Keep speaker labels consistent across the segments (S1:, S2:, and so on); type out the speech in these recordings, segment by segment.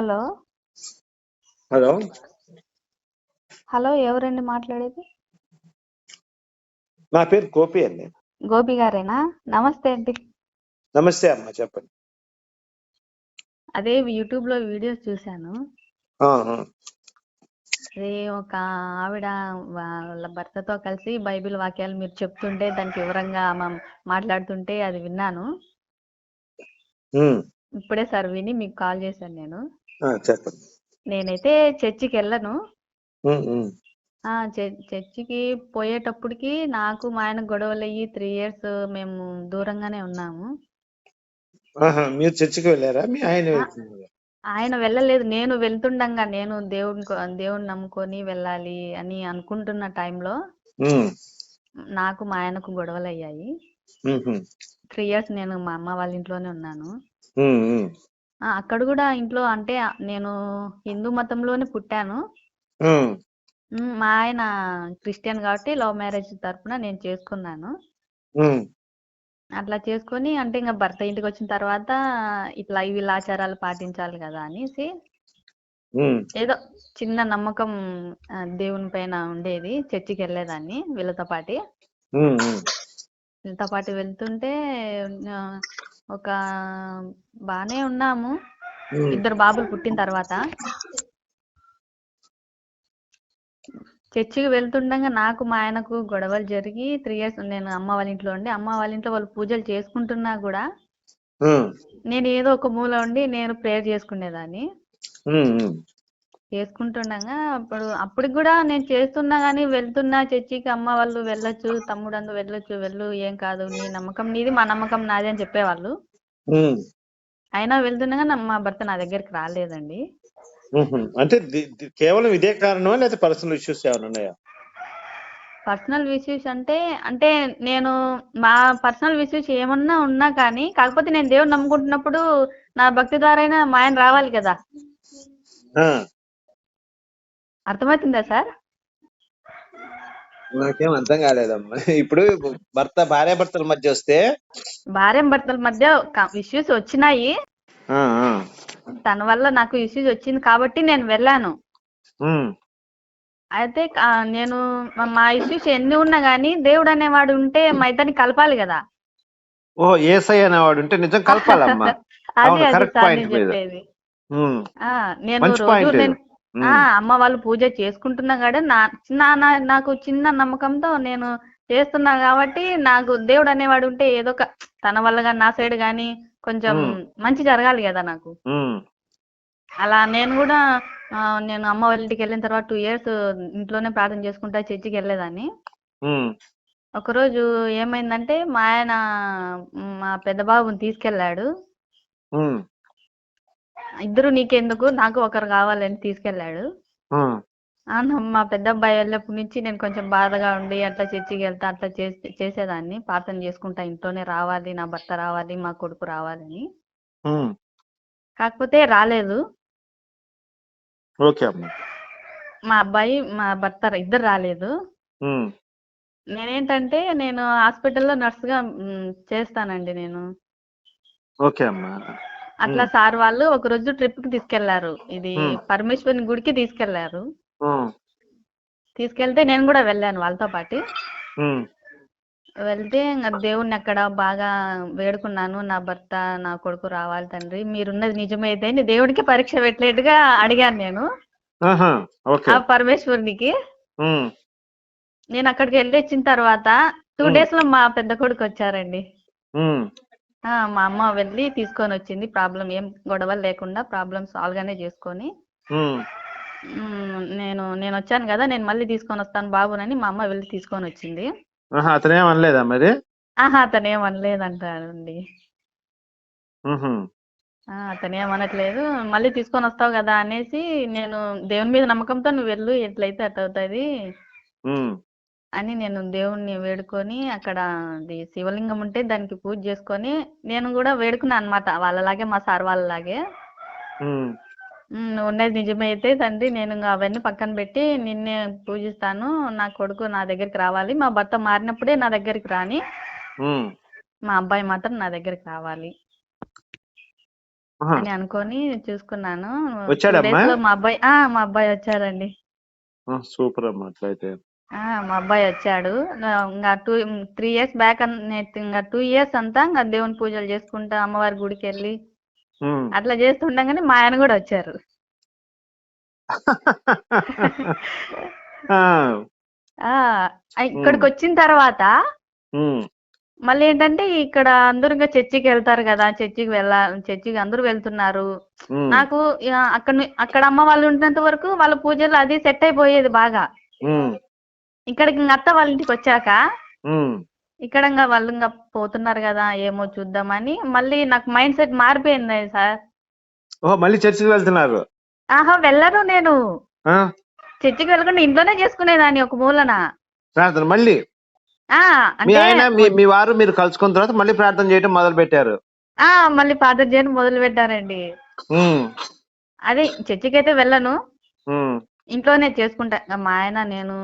S1: Hello.
S2: Hello.
S1: Hello ఎవరండి మాట్లాడేది?
S2: నా పేరు గోపి అండి.
S1: గోపి గారేనా? నమస్తే అండి.
S2: నమస్తే అమ్మా చెప్పండి.
S1: అదే యూట్యూబ్లో వీడియోస్ చూశాను. అదే ఒక ఆవిడ వాళ్ళ భర్తతో కలిసి బైబిల్ వాక్యాలు మీరు చెప్తుంటే దానికి వివరంగా మాట్లాడుతుంటే అది విన్నాను. ఇప్పుడే సార్ విని మీకు కాల్ చేశాను నేను.
S2: చెప్పండి.
S1: నేనైతే చర్చికి వెళ్ళను. ఆ చర్చికి పోయేటప్పటికి నాకు మా ఆయన గొడవలు అయ్యి త్రీ ఇయర్స్ మేము దూరంగానే ఉన్నాము.
S2: మీరు చర్చికి వెళ్ళారా? మీ ఆయన?
S1: ఆయన వెళ్ళలేదు. నేను వెళ్తుండగా నేను దేవుని కొ- దేవుని నమ్ముకొని వెళ్ళాలి అని అనుకుంటున్న టైంలో నాకు మా ఆయనకు గొడవలు అయ్యాయి. త్రీ ఇయర్స్ నేను మా అమ్మ వాళ్ళ ఇంట్లోనే ఉన్నాను. అక్కడ కూడా ఇంట్లో అంటే నేను హిందూ మతంలోనే పుట్టాను. మా ఆయన క్రిస్టియన్ కాబట్టి లవ్ మ్యారేజ్ తరపున నేను చేసుకున్నాను. అట్లా చేసుకొని అంటే ఇంకా భర్త ఇంటికి వచ్చిన తర్వాత ఇట్లా వీళ్ళ ఆచారాలు పాటించాలి కదా అనేసి ఏదో చిన్న నమ్మకం దేవుని పైన ఉండేది చర్చికి వెళ్ళేదాన్ని వీళ్ళతో పాటి. వీళ్ళతో పాటు వెళ్తుంటే ఒక బానే ఉన్నాము. ఇద్దరు బాబులు పుట్టిన తర్వాత. చర్చికి వెళ్తుండగా నాకు మా ఆయనకు గొడవలు జరిగి త్రీ ఇయర్స్ నేను అమ్మ వాళ్ళ ఇంట్లో ఉండి అమ్మ వాళ్ళ ఇంట్లో వాళ్ళు పూజలు చేసుకుంటున్నా కూడా నేను ఏదో ఒక మూల ఉండి నేను ప్రేయర్ చేసుకునేదాన్ని. చేసుకుంటుండగా అప్పుడు అప్పటికి కూడా నేను చేస్తున్నా కానీ వెళ్తున్నా చర్చికి అమ్మ వాళ్ళు వెళ్ళొచ్చు తమ్ముడు అందు వెళ్ళొచ్చు వెళ్ళు ఏం కాదు నీ నమ్మకం నీది మా నమ్మకం నాది అని చెప్పేవాళ్ళు. అయినా వెళ్తుండగా మా భర్త నా దగ్గరికి రాలేదండి.
S2: అంటే కేవలం ఇదే కారణమా లేదా పర్సనల్ ఇష్యూస్ ఏమైనా ఉన్నాయా?
S1: పర్సనల్ ఇష్యూస్ అంటే అంటే నేను మా పర్సనల్ ఇష్యూస్ ఏమన్నా ఉన్నా కానీ కాకపోతే నేను దేవుని నమ్ముకుంటున్నప్పుడు నా భక్తి ద్వారా అయినా మా ఆయన రావాలి కదా. అర్థమవుతుందా సార్?
S2: నాకేం అర్థం కాలేదమ్మా. ఇప్పుడు భర్త భార్య భర్తల మధ్య వస్తే?
S1: భార్య భర్తల మధ్య ఇష్యూస్ వచ్చినాయి. తన వల్ల నాకు ఇష్యూస్ వచ్చింది కాబట్టి నేను వెళ్ళాను. అయితే నేను మా- ఇష్యూస్ ఎన్ని ఉన్నా కానీ దేవుడు అనేవాడు ఉంటే మా ఇద్దరిని కలపాలి కదా.
S2: ఓ ఏసై అనేవాడు ఉంటే నిజం కలపాలమ్మా.
S1: నేను రోజు నేను అమ్మ వాళ్ళు పూజ చేసుకుంటున్నా కూడా నా చిన్న నాకు చిన్న నమ్మకంతో నేను చేస్తున్నా కాబట్టి నాకు దేవుడు అనేవాడు ఉంటే ఏదో ఒక తన వల్ల కానీ నా సైడ్ కానీ కొంచెం. మంచి జరగాలి కదా నాకు. అలా నేను కూడా నేను అమ్మ వాళ్ళ ఇంటికి వెళ్ళిన తర్వాత టూ ఇయర్స్ ఇంట్లోనే ప్రార్థన చేసుకుంటా చర్చికి వెళ్ళేదాన్ని. ఒకరోజు ఏమైందంటే మా ఆయన మ్, పెద్ద బాబుని తీసుకెళ్ళాడు. ఇద్దరు నీకెందుకు? నాకు ఒకరు కావాలని తీసుకెళ్ళాడు. నా- మా పెద్ద అబ్బాయి వెళ్ళినప్పటి నుంచి నేను కొంచెం బాధగా ఉండి అట్లా చర్చికి వెళ్తా అట్లా చేసి చేసేదాన్ని. ప్రార్థన చేసుకుంటా ఇంట్లోనే రావాలి నా భర్త రావాలి మా కొడుకు రావాలని. కాకపోతే రాలేదు.
S2: ఓకే
S1: మా అబ్బాయి మా భర్త ఇద్దరు రాలేదు. నేనేంటంటే నేను హాస్పిటల్లో నర్సుగా మ్, చేస్తానండి నేను.
S2: ఓకే అమ్మా.
S1: అట్లా సార్ వాళ్ళు ఒక రోజు ట్రిప్కి తీసుకెళ్ళారు. ఇది. పరమేశ్వరుని గుడికి
S2: తీసుకెళ్ళారు.
S1: తీసుకెళ్తే నేను కూడా వెళ్ళాను వాళ్ళతో పాటు. వెళ్తే దేవుణ్ణి అక్కడ బాగా వేడుకున్నాను. నా భర్త నా కొడుకు రావాలి తండ్రి మీరున్నది నిజమైతే అని దేవుడికి పరీక్ష పెట్టేట్టుగా అడిగాను నేను. ఆ పరమేశ్వరునికి. నేను అక్కడికి వెళ్ళి వచ్చిన తర్వాత టూ. డేస్లో మా పెద్ద కొడుకు వచ్చారండి. మా అమ్మ వెళ్ళి తీసుకొని వచ్చింది. ప్రాబ్లం ఏం గొడవలు లేకుండా ప్రాబ్లం సాల్వ్ గానే చేసుకొని. నేను నేను వచ్చాను కదా నేను మళ్ళీ తీసుకొని వస్తాను బాబునని మా అమ్మ వెళ్ళి తీసుకొని వచ్చింది.
S2: అతనేం అనలేదా మరి?
S1: ఆహా అతను ఏమనలేదంటారండి
S2: ఉహుం,
S1: ఆ, అతను ఏమనట్లేదు మళ్ళీ తీసుకొని వస్తావు కదా అనేసి నేను దేవుని మీద నమ్మకంతో నువ్వు వెళ్ళు ఎట్లయితే అట్ అవుతుంది అని నేను దేవుణ్ణి వేడుకొని అక్కడ అది శివలింగం ఉంటే దానికి పూజ చేసుకొని నేను కూడా వేడుకున్నాను అనమాట వాళ్ళలాగే మా సార్ వాళ్ళలాగే.
S2: ఉమ్,
S1: "ఉమ్, నువ్వు ఉన్నది నిజమే అయితే తండ్రి నేను అవన్నీ పక్కన పెట్టి నిన్నే పూజిస్తాను నా కొడుకు నా దగ్గరికి రావాలి మా భర్త మారినప్పుడే నా దగ్గరికి రాని. మా అబ్బాయి మాత్రం నా దగ్గరికి రావాలి. అని అనుకొని చూసుకున్నాను. మా అబ్బాయి ఆ మా అబ్బాయి వచ్చాడండి
S2: ఆ, సూపర్ అమ్మా అట్లయితే.
S1: మా అబ్బాయి వచ్చాడు. ఇంకా టూ త్రీ ఇయర్స్ బ్యాక్ ఇంకా టూ ఇయర్స్ అంతా ఇంకా దేవుని పూజలు చేసుకుంటా అమ్మవారి గుడికి వెళ్ళి. అట్లా చేస్తుండగానే మా ఆయన కూడా వచ్చారు. ఇక్కడికి వచ్చిన తర్వాత మళ్ళీ ఏంటంటే ఇక్కడ అందరూ ఇంకా చర్చికి వెళ్తారు కదా చర్చికి వెళ్ళ చర్చికి అందరూ వెళ్తున్నారు. నాకు అక్కడ అక్కడ అమ్మ వాళ్ళు ఉంటున్నంత వరకు వాళ్ళ పూజలు అది సెట్ అయిపోయేది బాగా. ఇక్కడికి ఇంక అత్త వాళ్ళ ఇంటికి వచ్చాక
S2: ఉమ్.
S1: ఇక్కడ ఇంకా వాళ్ళు ఇంకా పోతున్నారు కదా ఏమో చూద్దామని. మళ్ళీ నాకు మైండ్ సెట్ మారిపోయింది సార్
S2: మళ్ళీ చర్చికి వెళ్తున్నారు?
S1: ఆహా వెళ్ళను నేను.
S2: ఆ,
S1: చర్చికి వెళ్ళకుండా ఇంట్లోనే చేసుకునేదాన్ని ఒక మూలన.
S2: ప్రార్థన మళ్ళీ?
S1: ఆ
S2: మీ
S1: అంటే
S2: ఆయన మీ మీ వారు మీరు కలుసుకున్న తర్వాత మళ్ళీ ప్రార్థన చేయడం మొదలు పెట్టారు
S1: ఆ మళ్ళీ ప్రార్థన చేయడం మొదలు పెట్టారండి
S2: ఉమ్,
S1: అదే చర్చికి అయితే వెళ్ళను.
S2: ఉమ్.
S1: ఇంట్లోనే చేసుకుంటా. ఇంకా మా ఆయన నేను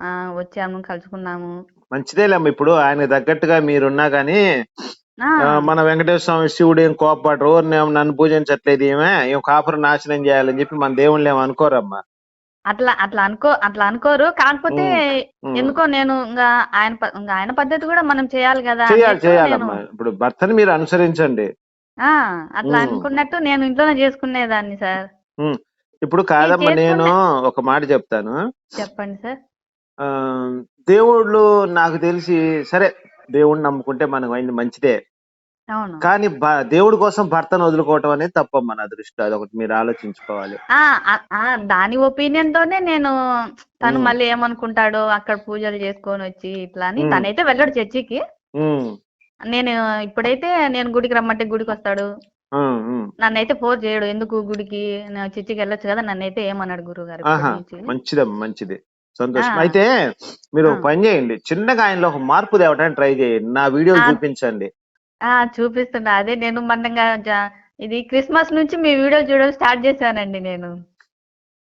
S1: ఆ వచ్చాము కలుసుకున్నాము.
S2: మంచిదేలేమ్మ ఇప్పుడు ఆయన తగ్గట్టుగా మీరున్నా
S1: ఆ.
S2: ఆ, మన వెంకటేశ్వర స్వామి శివుడు ఏం కోపపడరు నేను నన్ను పూజించట్లేదు ఏమే ఏం కాపురం నాశనం చేయాలని చెప్పి మన దేవుళ్ళు ఏం అనుకోరమ్మా.
S1: అట్లా అట్లా అనుకో అట్లా అనుకోరు. కాకపోతే
S2: ఉమ్.
S1: ఎందుకో నేను ఇంకా ఆయన ప- ఇంకా ఆయన పద్ధతి కూడా మనం చేయాలి కదా
S2: చేయాలి
S1: అన్నట్టు
S2: చేయాలమ్మా
S1: నేను-
S2: ఇప్పుడు భర్తని మీరు అనుసరించండి.
S1: ఆ అట్లా
S2: ఉమ్.
S1: అనుకున్నట్టు నేను ఇంట్లోనే చేసుకునేదాన్ని సార్.
S2: ఇప్పుడు కాదమ్మా నేను ఒక మాట చెప్తాను.
S1: చెప్పండి సార్.
S2: దేవుళ్ళు నాకు తెలిసి సరే దేవుడిని నమ్ముకుంటే మనకు అయింది మంచిదే.
S1: అవును.
S2: కానీ దేవుడి కోసం భర్తను వదులుకోవటం అనేది తప్పమ్మా నా దృష్టిలో. అదొకటి మీరు ఆలోచించుకోవాలి.
S1: ఆ ఆ- ఆ, దాని ఒపీనియన్ తోనే నేను తను
S2: ఉమ్.
S1: మళ్ళీ ఏమనుకుంటాడో అక్కడ పూజలు చేసుకొని వచ్చి ఇట్లా అని
S2: ఉమ్.
S1: తనైతే వెళ్ళాడు చర్చికి.
S2: ఉమ్,
S1: నేను ఇప్పుడైతే నేను గుడికి రమ్మంటే గుడికి వస్తాడు.
S2: ఉమ్, ఉమ్.
S1: నన్నైతే ఫోర్స్ చేయడు. ఎందుకు గుడికి? నేను చర్చికి వెళ్ళొచ్చు కదా నన్నైతే ఏమన్నాడు గురువు గారు
S2: ఆహా
S1: ఇప్పటి నుంచి.
S2: మంచిదమ్మా మంచిది. సంతోషం. అయితే మీరు ఒక. పని చేయండి. చిన్నగా ఆయనలో ఒక మార్పు తేవడానికి ట్రై చేయండి. నా వీడియోలు
S1: ఆ.
S2: చూపించండి.
S1: ఆ చూపిస్తున్నా. అదే నేను మొన్నగా ఇది క్రిస్మస్ నుంచి మీ వీడియో చూడడం స్టార్ట్ చేశానండి నేను.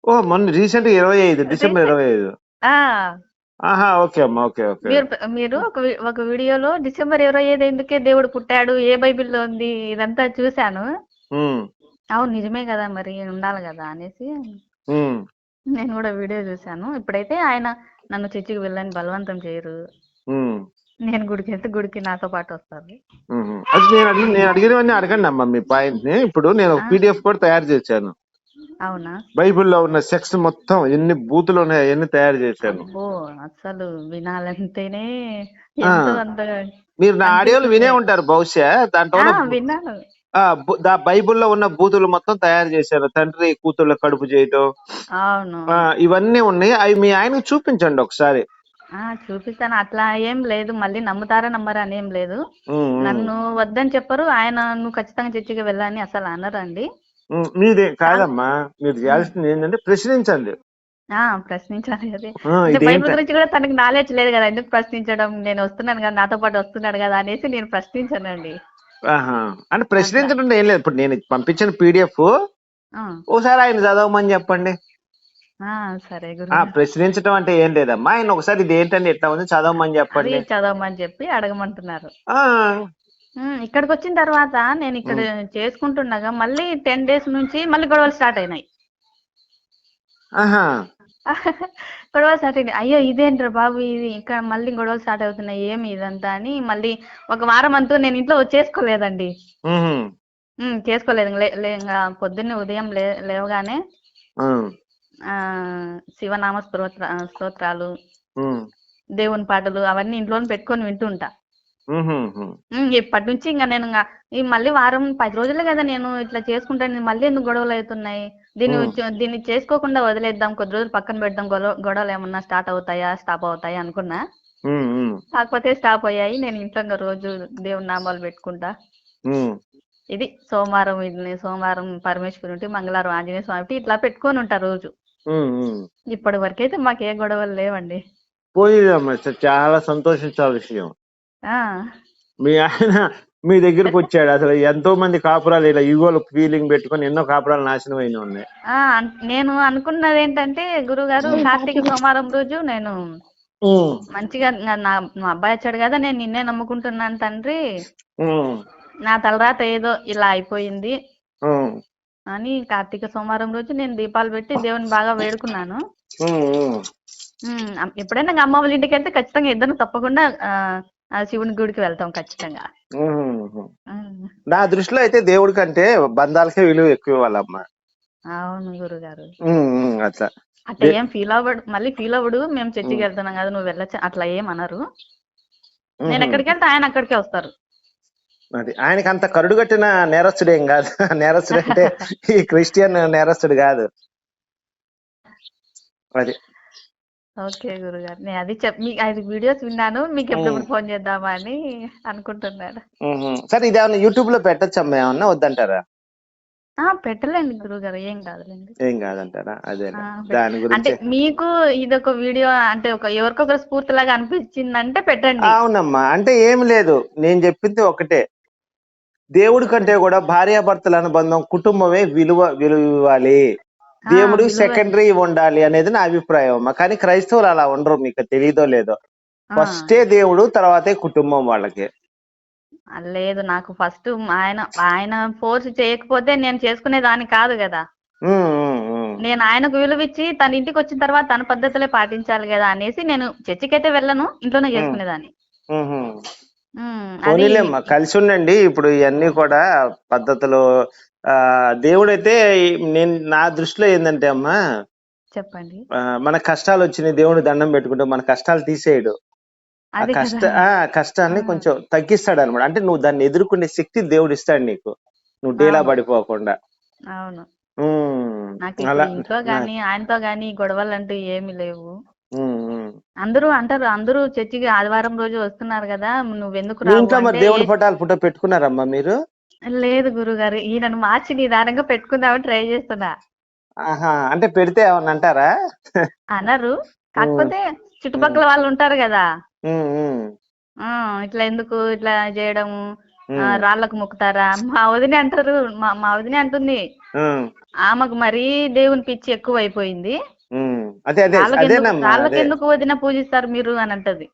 S2: ఓ మొన్న రీసెంట్ ఇరవై ఐదు డిసెంబర్ ఇరవై ఐదు. ఆహా ఓకే అమ్మా ఓకే ఓకే.
S1: మీరు మీరు ఒక ఒక వీడియోలో డిసెంబర్ ఇరవై ఐదు ఎందుకే దేవుడు పుట్టాడు ఏ బైబిల్లో ఉంది ఇదంతా చూశాను. అవును నిజమే కదా మరి ఉండాలి కదా అనేసి. నేను కూడా వీడియో చూశాను. ఇప్పుడైతే ఆయన నన్ను చర్చికి వెళ్ళని బలవంతం చేయరు. నేను గుడికి వెళ్తే గుడికి నాతో పాటు వస్తారు.
S2: అది నేను అడిగి నేను అడిగినవన్నీ అడగండి అమ్మా మీ పాయింట్ని. ఇప్పుడు నేను ఒక. పీడిఎఫ్ కూడా తయారు చేశాను.
S1: అవునా?
S2: బైబిల్లో ఉన్న సెక్స్ మొత్తం ఎన్ని బూతులు ఉన్నాయో అవన్నీ తయారు చేశాను.
S1: అసలు వినాలంటేనే
S2: మీరు నా ఆడియోలు వినే. ఉంటారు బహుశా. దాంట్లో
S1: విన్నాను.
S2: ఆ, దా బైబిల్లో ఉన్న బూతులు మొత్తం తయారు చేశాను తండ్రి కూతుళ్ళ కడుపు చేయటం.
S1: అవును.
S2: ఆ, ఇవన్నీ ఉన్నాయి. అవి మీ ఆయనకు చూపించండి ఒకసారి.
S1: ఆ చూపిస్తాను. అట్లా ఏం లేదు. మళ్ళీ నమ్ముతారా నమ్మరా అని ఏం లేదు.
S2: ఉమ్, ఉమ్.
S1: నన్ను వద్దని చెప్పరు. ఆయన నువ్వు ఖచ్చితంగా చర్చికి వెళ్ళని అసలు అనరండి.
S2: ఉమ్, మీదే కాదమ్మా. మీరు చేయాల్సింది ఏంటంటే ప్రశ్నించండి.
S1: ఆ ప్రశ్నించాలి అదే.
S2: ఆ,
S1: అంటే బైబిల్
S2: ఇదేంట
S1: గురించి కూడా తనకి నాలెడ్జ్ లేదు కదా. ఎందుకు ప్రశ్నించడం? నేను వస్తున్నాను కదా. నాతో పాటు వస్తున్నాడు కదా అనేసి నేను ప్రశ్నించానండి.
S2: అంటే ప్రశ్నించడం ఏం లేదు. ఇప్పుడు నేను పంపించిన పీడిఎఫ్ ఒకసారి ఆయన చదవమని చెప్పండి.
S1: సరే
S2: ప్రశ్నించడం అంటే ఏం లేదమ్మా. ఆయన ఒకసారి ఇది ఏంటంటే ఎట్లా ఉంది? చదవమని చెప్పండి.
S1: చదవమని చెప్పి అడగమంటున్నారు. ఇక్కడికి వచ్చిన తర్వాత నేను ఇక్కడ చేసుకుంటుండగా మళ్ళీ టెన్ డేస్ నుంచి మళ్ళీ గొడవలు స్టార్ట్ అయినాయి. గొడవలు స్టార్ట్ అయినాయి. అయ్యో ఇదేంట్రా బాబు ఇది? ఇక్కడ మళ్ళీ గొడవలు స్టార్ట్ అవుతున్నాయి. ఏమి ఇదంతా అని మళ్ళీ ఒక వారం అంతా నేను ఇంట్లో చేసుకోలేదండి. చేసుకోలేదు. ఇంకా పొద్దున్నే ఉదయం లే లేవగానే శివనామ స్తోత్ర స్తోత్రాలు. దేవుని పాటలు అవన్నీ ఇంట్లోనే పెట్టుకొని వింటుంటా. ఇప్పటి నుంచి ఇంకా నేను ఇంకా ఈ మళ్ళీ వారం పది రోజులే కదా నేను ఇట్లా చేసుకుంటాను. మళ్ళీ ఎందుకు గొడవలు అవుతున్నాయి? దీన్ని దీన్ని చేసుకోకుండా వదిలేద్దాం కొద్ది రోజులు పక్కన పెడదాం గొడవ గొడవలు ఏమన్నా స్టార్ట్ అవుతాయా స్టాప్ అవుతాయా అనుకున్నా. కాకపోతే స్టాప్ అయ్యాయి నేను ఇంట్లో రోజు దేవుని నామాలు పెట్టుకుంటా. ఇది సోమవారం ఇది సోమవారం పరమేశ్వరుడి మంగళవారం ఆంజనేయ స్వామి ఇట్లా పెట్టుకొని ఉంటా రోజు. ఇప్పటి వరకైతే మాకు ఏ గొడవలు లేవండి.
S2: పోయిదమ్మా చాలా సంతోషించాల విషయం.
S1: ఆ.
S2: మీ ఆయన మీ దగ్గరకు వచ్చాడు అసలు ఎంతో మంది కాపురాలు ఇలా ఈగోలు ఫీలింగ్ పెట్టుకొని ఎన్నో కాపురాలు నాశనం అయిన ఉన్నాయి
S1: ఆ అన్- నేను అనుకున్నది ఏంటంటే గురుగారు కార్తీక సోమవారం రోజు నేను
S2: ఉమ్.
S1: మంచిగా నా నా మా అబ్బాయి వచ్చాడు కదా నేను నిన్నే నమ్ముకుంటున్నాను తండ్రి
S2: ఉమ్.
S1: నా తలరాత ఏదో ఇలా అయిపోయింది
S2: ఉమ్,
S1: అని కార్తీక సోమవారం రోజు నేను దీపాలు పెట్టి దేవుని బాగా వేడుకున్నాను
S2: ఉమ్, ఉమ్.
S1: ఉమ్, అమ్- ఎప్పుడైనా ఇంకా అమ్మ వాళ్ళ ఇంటికి వెళ్తే ఖచ్చితంగా ఇద్దరు తప్పకుండా ఆ, ఆ శివుని గుడికి వెళ్తాం ఖచ్చితంగా.
S2: నా దృష్టిలో అయితే దేవుడి కంటే బంధాలకే విలువ ఎక్కువ వాళ్ళమ్మ.
S1: అవును గురుగారు.
S2: అట్లా.
S1: అట్లా ఏం ఫీల్ అవ్వడు మళ్ళీ ఫీల్ అవ్వడు మేము చర్చికి వెళ్తున్నాం కదా నువ్వు వెళ్ళచ్చు? అట్లా ఏం అనరు. నేను. ఎక్కడికి వెళ్తే ఆయన అక్కడికే వస్తారు.
S2: అది ఆయనకి అంత కరుడు కట్టిన నేరస్తుడేం కాదు. నేరస్తుడు అంటే ఈ క్రిస్టియన్ నేరస్తుడు కాదు. అది.
S1: ఓకే గురుగారు. నేను అది చెప్ మీకు అది వీడియోస్ విన్నాను మీకు ఎప్పుడెప్పుడు ఫోన్ చేద్దామా అని అనుకుంటున్నాను.
S2: ఉహు. సరే ఇది ఏమన్నా యూట్యూబ్లో పెట్టచ్చమ్మా ఏమన్నా? వద్దంటారా?
S1: ఆ పెట్టలేండి గురుగారు ఏం కాదులేండి.
S2: ఏం కాదంటారా? అదే దాని
S1: అంటే
S2: గురించి
S1: మీకు ఇది ఒక వీడియో అంటే ఒక ఎవరికొకరు స్ఫూర్తిలాగా అనిపించిందంటే పెట్టండి.
S2: అవునమ్మా అంటే ఏం లేదు. నేను చెప్పింది ఒకటే. దేవుడి కంటే కూడా భార్యాభర్తల అనుబంధం కుటుంబమే విలువ విలువ ఇవ్వాలి. దేవుడు సెకండరీ ఉండాలి అనేది నా అభిప్రాయం అమ్మా కానీ క్రైస్తవులు అలా ఉండరు మీకు తెలియదో లేదో. ఫస్టే దేవుడు తర్వాతే కుటుంబం వాళ్ళకి.
S1: లేదు నాకు ఫస్ట్ ఆయన ఆయన ఫోర్స్ చేయకపోతే నేను చేసుకునేదాన్ని కాదు కదా.
S2: ఉమ్.
S1: నేను ఆయనకు విలువిచ్చి తన ఇంటికి వచ్చిన తర్వాత తన పద్ధతులే పాటించాలి కదా అనేసి నేను చర్చికైతే వెళ్ళను ఇంట్లోనే చేసుకునేదాన్ని.
S2: పోనీలేమ్మా కలిసి ఉండండి. ఇప్పుడు ఇవన్నీ కూడా పద్ధతులు దేవుడైతే నేను నా దృష్టిలో ఏంటంటే అమ్మా
S1: చెప్పండి.
S2: మన కష్టాలు వచ్చినాయి దేవుడు దండం పెట్టుకుంటే మన కష్టాలు తీసేయడు. ఆ కష్ట ఆ కష్టాన్ని. కొంచెం తగ్గిస్తాడు అనమాట అంటే నువ్వు దాన్ని ఎదుర్కొనే శక్తి దేవుడు ఇస్తాడు నీకు. నువ్వు డేలా. పడిపోకుండా.
S1: అవును. ఇంట్లో గాని ఆయనతో గాని గొడవలు అంటూ ఏమీ లేవు. అందరూ అంటారు అందరూ చర్చికి ఆదివారం రోజు వస్తున్నారు కదా నువ్వెందుకు
S2: మరి
S1: అంటే
S2: దేవుడి పటాలు పుట్ట పెట్టుకున్నారమ్మా మీరు?
S1: లేదు గురుగారు ఈయనను మార్చి నిదానంగా పెట్టుకుందామని ట్రై చేస్తున్నా.
S2: ఆహా అంటే పెడితే ఏమన్నా అంటారా?
S1: అనరు. కాకపోతే చుట్టుపక్కల వాళ్ళు ఉంటారు కదా. ఇట్లా ఎందుకు ఇట్లా చేయడము?
S2: ఉమ్,
S1: రాళ్ళకు మొక్కుతారా? మా వదిన అంటారు మా మా వదిన అంటుంది. ఆమెకు మరీ దేవుని పిచ్చి ఎక్కువ అయిపోయింది
S2: ఉమ్. అదే అదే
S1: రాళ్ళకి ఎందుకు
S2: అదేనమ్మా
S1: రాళ్ళకి
S2: అదే.
S1: ఎందుకు వదిన పూజిస్తారు మీరు అని అంటది.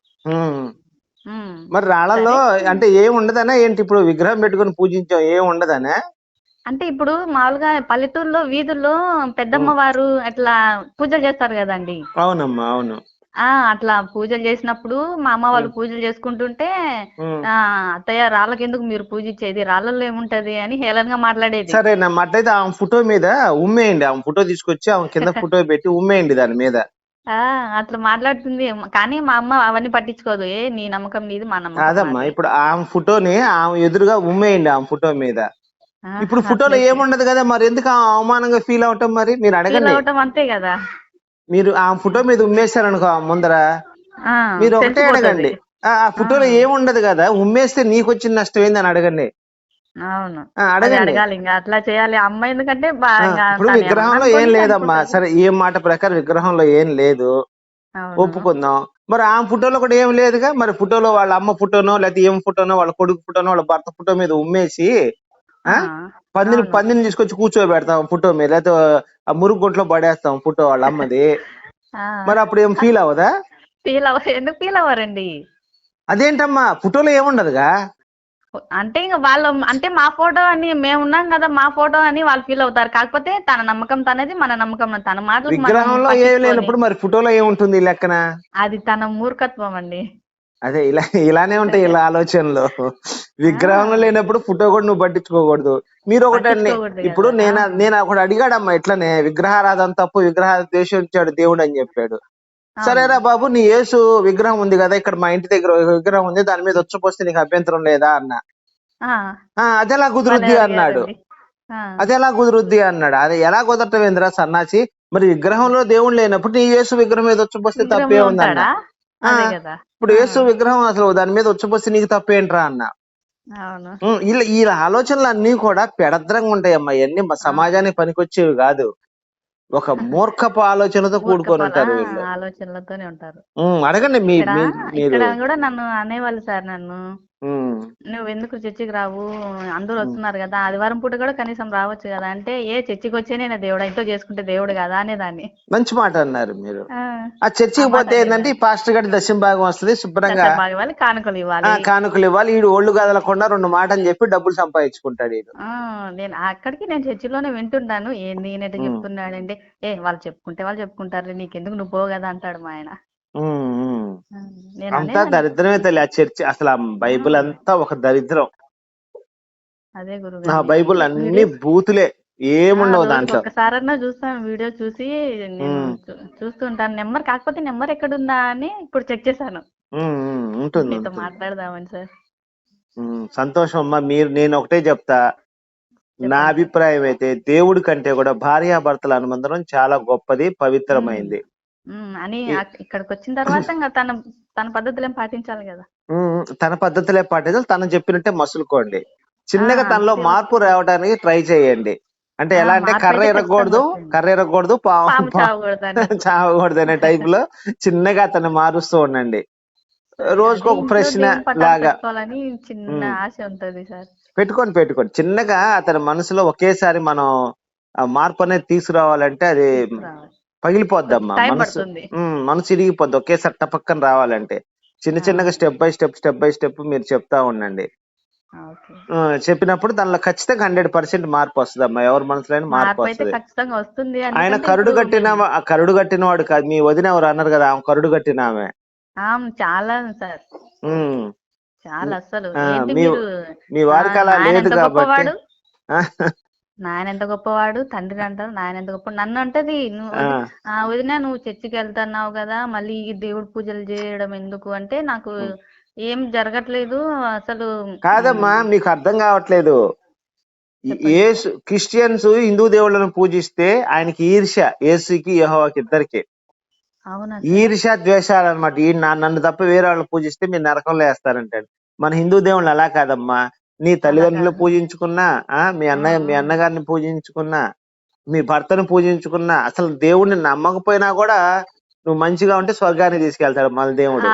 S2: మరి రాళ్ళలో
S1: సరే.
S2: అంటే ఏం ఉండదనా ఏంటి? ఇప్పుడు విగ్రహం పెట్టుకొని పూజించాం ఏం ఉండదనా?
S1: అంటే ఇప్పుడు మామూలుగా పల్లెటూరులో వీధుల్లో పెద్దమ్మ వారు అట్లా పూజలు చేస్తారు కదండి.
S2: అవునమ్మా అవును.
S1: ఆ అట్లా పూజలు చేసినప్పుడు మా అమ్మ వాళ్ళు పూజలు చేసుకుంటుంటే. ఆ అత్తయ్య రాళ్ళకి ఎందుకు మీరు పూజించేది రాళ్ళల్లో ఏముంటది అని హేళనగా మాట్లాడేది.
S2: సరేనమ్మా అట్లయితే ఆమె ఫోటో మీద ఉమ్మేయండి. ఆమె ఫోటో తీసుకొచ్చి ఆమె కింద ఫోటో పెట్టి ఉమ్మేయండి దాని మీద.
S1: అట్లా మాట్లాడుతుంది. కానీ మా అమ్మ అవన్నీ పట్టించుకోదు. ఏ నీ నమ్మకం నీది మా నమ్మకం
S2: కాదమ్మా
S1: మాది.
S2: ఇప్పుడు ఆమె ఫోటోని ఆమె ఎదురుగా ఉమ్మేయండి ఆమె ఫోటో మీద.
S1: ఆ,
S2: ఇప్పుడు ఫోటోలో ఏముండదు కదా మరి? ఎందుకు ఆమె అవమానంగా ఫీల్ అవటం మరి? మీరు అడగండి.
S1: అవటం అంతే కదా.
S2: మీరు ఆ ఫోటో మీద ఉమ్మేశారనుకో ఆమె ముందర.
S1: ఆ,
S2: మీరు ఒకటే. అడగండి. ఆ ఆ ఫోటోలో
S1: ఆ.
S2: ఏముండదు కదా? ఉమ్మేస్తే నీకు వచ్చిన నష్టం ఏందని అడగండి.
S1: అవును. అడగాలి ఇంకా. అట్లా చేయాలి. అమ్మ ఎందుకంటే
S2: ఇప్పుడు విగ్రహంలో ఏం లేదమ్మా. సరే ఏ మాట ప్రకారం విగ్రహంలో ఏం లేదు. ఒప్పుకుందాం. మరి ఆ ఫోటోలో కూడా ఏం లేదుగా? మరి ఫోటోలో వాళ్ళ అమ్మ ఫోటోనో లేకపోతే ఏం ఫోటోనో వాళ్ళ కొడుకు ఫోటోనో వాళ్ళ భర్త ఫోటో మీద ఉమ్మేసి పందిని. పందిని తీసుకొచ్చి కూర్చోబెడతాం ఫోటో మీద. లేకపోతే ఆ మురుగు గుంట్లో పడేస్తాం ఫోటో వాళ్ళ అమ్మది. మరి అప్పుడు ఏం ఫీల్ అవ్వదా?
S1: ఫీల్ అవ్వ ఎందుకు ఫీల్ అవ్వరండి?
S2: అదేంటమ్మా? ఫోటోలో ఏముండదుగా?
S1: అంటే ఇంకా వాళ్ళు అంటే మా ఫోటో అని మేము ఉన్నాం కదా మా ఫోటో అని వాళ్ళు ఫీల్ అవుతారు. కాకపోతే తన నమ్మకం తనది మన నమ్మకం తన
S2: విగ్రహంలో ఏం లేనప్పుడు మరి ఫోటోలో ఏముంటుంది ఈ లెక్కన?
S1: అది తన మూర్ఖత్వం అండి.
S2: అదే ఇలా ఇలానే ఉంటాయి ఇలా ఆలోచనలు. విగ్రహంలో లేనప్పుడు ఫోటో కూడా నువ్వు పట్టించుకోకూడదు. మీరు ఒకటి అండి.
S1: పట్టించుకోకూడదు
S2: ఇప్పుడు. నేను. నేను ఒకటి అడిగాడమ్మా ఇట్లనే విగ్రహారాధన తప్పు విగ్రహ ద్వేషించాడు దేవుడు అని చెప్పాడు. సరేరా బాబు నీ యేసు విగ్రహం ఉంది కదా ఇక్కడ మా ఇంటి దగ్గర విగ్రహం ఉంది దాని మీద వచ్చపోస్తే నీకు అభ్యంతరం లేదా అన్న.
S1: ఆ,
S2: "ఆ, అదెలా కుదురుద్ది అన్నాడు.
S1: ఆ,
S2: అదెలా కుదురుద్ది అన్నాడు. అది ఎలా కుదరటం ఏందిరా సన్నాసి? మరి విగ్రహంలో దేవుడు లేనప్పుడు నీ యేసు విగ్రహం మీద వచ్చపోస్తే తప్పే
S1: విగ్రహంలో
S2: ఉంది అన్న
S1: ఉంటాడా? అదే
S2: ఆ.
S1: కదా.
S2: ఇప్పుడు యేసు విగ్రహం అసలు దాని మీద వచ్చపోస్తే నీకు తప్పేంట్రా అన్న. ఇలా ఈ ఆలోచనలు అన్ని కూడా పెడద్రంగా ఉంటాయమ్మా. ఇవన్నీ సమాజానికి పనికొచ్చేవి కాదు. ఒక మూర్ఖపు ఆలోచనతో కూడుకొని ఉంటారు
S1: ఆలోచనలతోనే ఉంటారు.
S2: అడగండి మీ
S1: ఇక్కడ
S2: మీ- మీరు.
S1: ఇక్కడ కూడా నన్ను అనేవాళ్ళు సార్ నన్ను. నువ్వు ఎందుకు చర్చికి రావు? అందరూ వస్తున్నారు కదా. ఆదివారం పూట కూడా కనీసం రావచ్చు కదా. అంటే ఏ చర్చికి వచ్చే నేను దేవుడు ఇంట్లో చేసుకుంటే దేవుడు కదా అనేదాన్ని.
S2: మంచి మాట అన్నారు మీరు.
S1: ఆ,
S2: చర్చికి పోతే ఏంటంటే ఈ పాస్టర్ గారి దశం భాగం వస్తుంది శుభ్రంగా
S1: ఇవ్వాలి కానుకలు ఇవ్వాలి.
S2: కానుకలు ఇవ్వాలి. ఈడు ఒళ్ళు కదలకుండా రెండు మాటలు చెప్పి డబ్బులు సంపాదించుకుంటాడు
S1: నేను అక్కడికి నేను చర్చిలోనే ఏంది ఈయన ఎట్ట
S2: ఉమ్.
S1: చెప్తున్నాడంటే ఏ వాళ్ళు చెప్పుకుంటే వాళ్ళు చెప్పుకుంటారు నీకెందుకు నువ్వు పోవు కదా అంటాడు మా ఆయన. నేను
S2: అంతా దరిద్రమే తల్లి. ఆ చర్చి అసలు ఆ బైబిల్ అంతా ఒక దరిద్రం.
S1: అదే
S2: ఆ బైబిల్ అన్ని బూతులే. ఏముండవు దాంట్లో.
S1: ఒక్కసారన్నా చూస్తాను వీడియో చూసి నేను
S2: ఉమ్.
S1: చూ- చూస్తుంటాను. నెంబర్ కాకపోతే నెంబర్ ఎక్కడుందా అని ఇప్పుడు చెక్ చేశాను.
S2: ఉమ్, ఉమ్, ఉంటుంది
S1: మీతో
S2: ఉంటుంది.
S1: మాట్లాడదామని సార్.
S2: ఉమ్, సంతోషం అమ్మా. మీరు నేను ఒకటే చెప్తా. నా. అభిప్రాయం అయితే దేవుడి కంటే కూడా భార్యాభర్తల అనుబంధం చాలా గొప్పది పవిత్రమైంది.
S1: అని ఇక్కడికి వచ్చిన తర్వాత ఇంకా తన తన పద్ధతులు ఏం పాటించాలి కదా
S2: తన పద్ధతులే పాటించాలి తను చెప్పినట్టే మసులుకోండి చిన్నగా తనలో. మార్పు రావడానికి ట్రై చేయండి అంటే ఎలా అంటే కర్ర ఎరగకూడదు. కర్ర ఎరగకూడదు
S1: పాము చావకూడదు
S2: అనే టైప్లో చిన్నగా అతన్ని మారుస్తూ ఉండండి రోజుకు ఒక ప్రశ్న లాగా
S1: చిన్న. ఆశ ఉంటది సార్
S2: పెట్టుకోండి పెట్టుకోండి చిన్నగా అతని మనసులో ఒకేసారి మనం మార్పు అనేది తీసుకురావాలంటే అది. పగిలిపోద్దమ్మా.
S1: టైం
S2: మనసు మనసు ఇరిగిపోద్ది. ఒకేసారి టపక్కన రావాలంటే. చిన్న. చిన్నగా step by step step by step మీరు చెప్తా ఉండండి. చెప్పినప్పుడు దానిలో ఖచ్చితంగా హండ్రెడ్ పర్సెంట్ మార్పు వస్తుంది అమ్మా ఎవరి మనసులో మార్పు వస్తుంది.
S1: ఖచ్చితంగా వస్తుంది
S2: ఆయన కరుడు కట్టిన కరుడు కట్టిన వాడు కాదు. మీ వదిన ఎవరు అన్నారు కదా ఆమె కరుడు కట్టిన ఆమె.
S1: చాలా సార్. చాలా అసలు
S2: మీ- వారికి అలా లేదు కాబట్టి.
S1: నాయన ఎంత గొప్పవాడు? తండ్రి అంటారు నాయన ఎంత గొప్ప నన్ను అంటది నువ్వు
S2: ఆ,
S1: వదిన- నువ్వు చర్చికి వెళ్తున్నావు కదా మళ్ళీ ఈ దేవుడి పూజలు చేయడం ఎందుకు అంటే నాకు. ఏం జరగట్లేదు అసలు
S2: కాదమ్మా మీకు అర్థం కావట్లేదు. యేసు క్రిస్టియన్స్ హిందూ దేవుళ్ళను పూజిస్తే ఆయనకి ఈర్ష్య యేసుకి యెహోవాకి ఇద్దరికి.
S1: అవునా
S2: ఈర్ష్య ద్వేషాలు అనమాట ఈ నన్ను తప్ప వేరే వాళ్ళని పూజిస్తే మీరు నరకంలో వేస్తారంటాడు. మన హిందూ దేవుళ్ళు అలా కాదమ్మా. నీ తల్లిదండ్రులు. పూజించుకున్నా ఆ మీ అన్నయ్య మీ. అన్నగారిని పూజించుకున్నా మీ భర్తను పూజించుకున్నా అసలు దేవుడిని నమ్మకపోయినా కూడా నువ్వు మంచిగా ఉంటే స్వర్గానికి తీసుకెళ్తాడు మన దేవుడు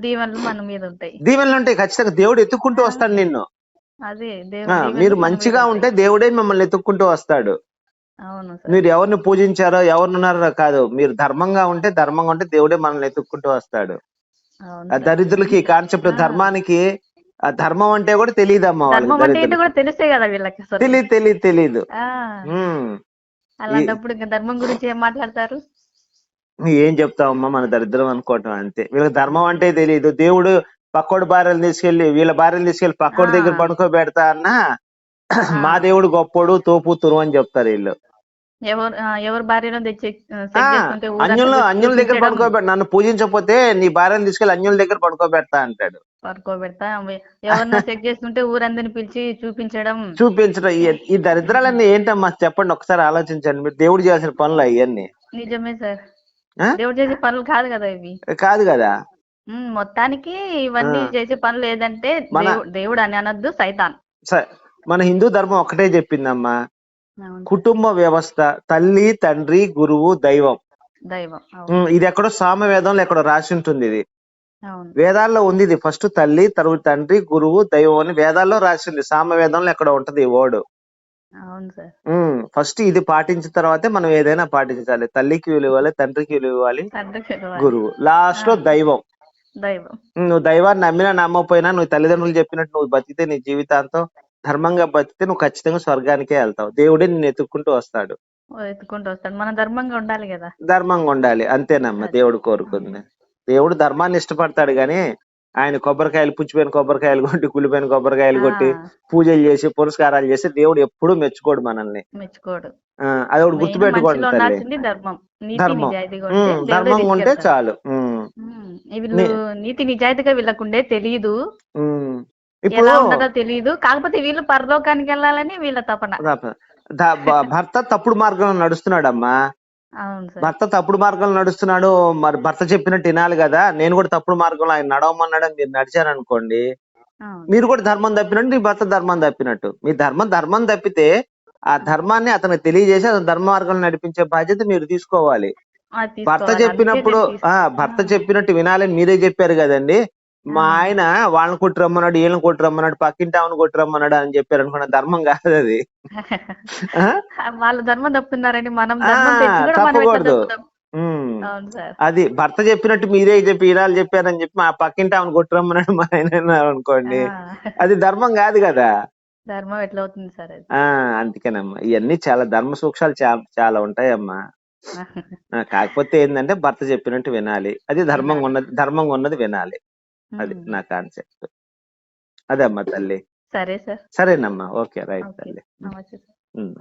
S1: దీవెనలు మన మీద ఉంటాయి
S2: దీవెనలు ఉంటాయి ఖచ్చితంగా దేవుడు ఎత్తుక్కుంటూ వస్తాడు నిన్ను
S1: అదే
S2: మీరు మంచిగా ఉంటే. దేవుడే మిమ్మల్ని ఎత్తుక్కుంటూ వస్తాడు మీరు ఎవరిని పూజించారో ఎవరినున్నారో కాదు మీరు ధర్మంగా ఉంటే ధర్మంగా ఉంటే దేవుడే మనల్ని ఎత్తుక్కుంటూ వస్తాడు. దరిద్రులకి కాన్సెప్ట్. ధర్మానికి ఆ ధర్మం అంటే కూడా తెలియదమ్మా వాళ్ళకి
S1: ధర్మం అంటే ఏంటో
S2: దరిద్రులు
S1: కూడా తెలిసే కదా వీళ్ళకి అసలు.
S2: తెలియదు తెలియదు తెలియదు.
S1: అలాంటప్పుడు ఇంకా ధర్మం గురించి ఏం మాట్లాడతారు?
S2: ఏం చెప్తావమ్మా మన దరిద్రం అనుకోవటం అంతే. వీళ్ళకి ధర్మం అంటే తెలియదు దేవుడు పక్కోడి భార్యలు తీసుకెళ్ళి వీళ్ళ భార్యలు తీసుకెళ్ళి పక్కోడి. దగ్గర పడుకోబెడతా అన్నా. మా దేవుడు గొప్పోడు తోపు తురు అని చెప్తారు వీళ్ళు.
S1: ఎవరు ఎవరి భార్యను తెచ్చి
S2: అన్యుల దగ్గర పడుకోబెట్ట నన్ను పూజించకపోతే నీ భార్యను తీసుకెళ్ళి అన్యుల దగ్గర పడుకోబెడతా అంటాడు.
S1: పడుకోబెడతా? ఎవరినో చెక్ చేసుకుంటే ఊరందరిని పిలిచి చూపించడం.
S2: చూపించడం. ఈ- దరిద్రాలన్నీ ఏంటమ్మా? చెప్పండి ఒకసారి ఆలోచించండి. మీరు దేవుడు చేయాల్సిన పనులు అవన్నీ
S1: నిజమే సార్? దేవుడు చేసే పనులు కాదు కదా ఇవి.
S2: కాదు కదా?
S1: మొత్తానికి ఇవన్నీ. చేసే పనులు ఏదంటే దేవుడు అని అనొద్దు సైతాన్.
S2: మన హిందూ ధర్మం ఒకటే చెప్పిందమ్మా. కుటుంబ వ్యవస్థ తల్లి తండ్రి గురువు దైవం.
S1: దైవం
S2: ఇది ఎక్కడో సామవేదంలో ఎక్కడో రాసి ఉంటుంది ఇది. వేదాల్లో ఉంది ఇది. ఫస్ట్ తల్లి తర్వాత తండ్రి గురువు దైవం అని వేదాల్లో రాసింది సామవేదంలో ఎక్కడ ఉంటది ఈ వర్డ్. ఫస్ట్ ఇది పాటించిన తర్వాతే మనం ఏదైనా పాటించాలి. తల్లికి విలువ ఇవ్వాలి తండ్రికి విలువ ఇవ్వాలి. గురువు.
S1: లాస్ట్లో.
S2: దైవం. నువ్వు దైవాన్ని నమ్మినా నమ్మకపోయినా నువ్వు తల్లిదండ్రులు చెప్పినట్టు నువ్వు బతికితే నీ జీవితాంతం ధర్మంగా బతికితే నువ్వు ఖచ్చితంగా స్వర్గానికే వెళ్తావు. దేవుడే నిన్ను ఎత్తుక్కుంటూ వస్తాడు.
S1: ఎత్తుకుంటూ వస్తాడు. మనం ధర్మంగా ఉండాలి కదా.
S2: ధర్మంగా ఉండాలి. అంతేనమ్మా. దేవుడు కోరుకుంది. దేవుడు ధర్మాన్ని ఇష్టపడతాడు గాని ఆయన కొబ్బరికాయలు పుచ్చిపోయిన కొబ్బరికాయలు కొట్టి కులిపోయిన కొబ్బరికాయలు కొట్టి పూజలు చేసి పురస్కారాలు చేసి దేవుడు ఎప్పుడూ మెచ్చుకోడు మనల్ని.
S1: మెచ్చుకోడు.
S2: అది ఒకటి గుర్తుపెట్టుకోండి
S1: ధర్మం.
S2: ధర్మం.
S1: ఉంటే
S2: ధర్మంగా. చాలు.
S1: నీతి నిజాయితీగా వీళ్ళకుండే తెలియదు ఎలా ఉండదో తెలియదు కాకపోతే వీళ్ళు పరలోకానికి వెళ్ళాలని వీళ్ళ తపన.
S2: భర్త తప్పుడు మార్గంలో నడుస్తున్నాడమ్మా. భర్త తప్పుడు మార్గంలో నడుస్తున్నాడు. మరి భర్త చెప్పినట్టు వినాలి కదా. నేను కూడా తప్పుడు మార్గంలో ఆయన నడవమన్నాడని మీరు నడిచారనుకోండి. మీరు కూడా ధర్మం తప్పినట్టు మీ భర్త ధర్మం తప్పినట్టు. మీ ధర్మం ధర్మం తప్పితే ఆ ధర్మాన్ని అతనికి తెలియజేసి అతను ధర్మ మార్గంలో నడిపించే బాధ్యత మీరు తీసుకోవాలి. భర్త. చెప్పినప్పుడు ఆ భర్త చెప్పినట్టు వినాలని మీరే చెప్పారు కదండి. మా. ఆయన వాళ్ళని కొట్టి రమ్మన్నాడు వీళ్ళని కొట్టి రమ్మన్నాడు పక్కింటి ఆమెను కొట్టి రమ్మన్నాడు అని చెప్పారు అనుకున్న ధర్మం కాదు అది?
S1: వాళ్ళ ధర్మం తప్పుతున్నారని మనం
S2: తప్పకూడదు. అది భర్త చెప్పినట్టు మీరే చెప్పి ఈనాలు చెప్పారని చెప్పి మా పక్కింటి ఆమెను కొట్టి రమ్మన్నాడు మా ఆయన అనుకోండి. అది ధర్మం కాదు కదా.
S1: ధర్మం ఎట్లా అవుతుంది సార్
S2: అందుకేనమ్మా. ఇవన్నీ చాలా ధర్మ సూక్షాలు చాలా ఉంటాయమ్మా. కాకపోతే ఏంటంటే భర్త చెప్పినట్టు వినాలి. అది ధర్మంగా ఉన్నది ధర్మంగా ఉన్నది వినాలి. అది
S1: ఉమ్.
S2: నా కాన్సెప్ట్. అదే అమ్మా తల్లి.
S1: సరే సార్.
S2: సరేనమ్మా. ఓకే. Right
S1: okay.
S2: తల్లి.
S1: నమస్తే సార్.
S2: ఉమ్.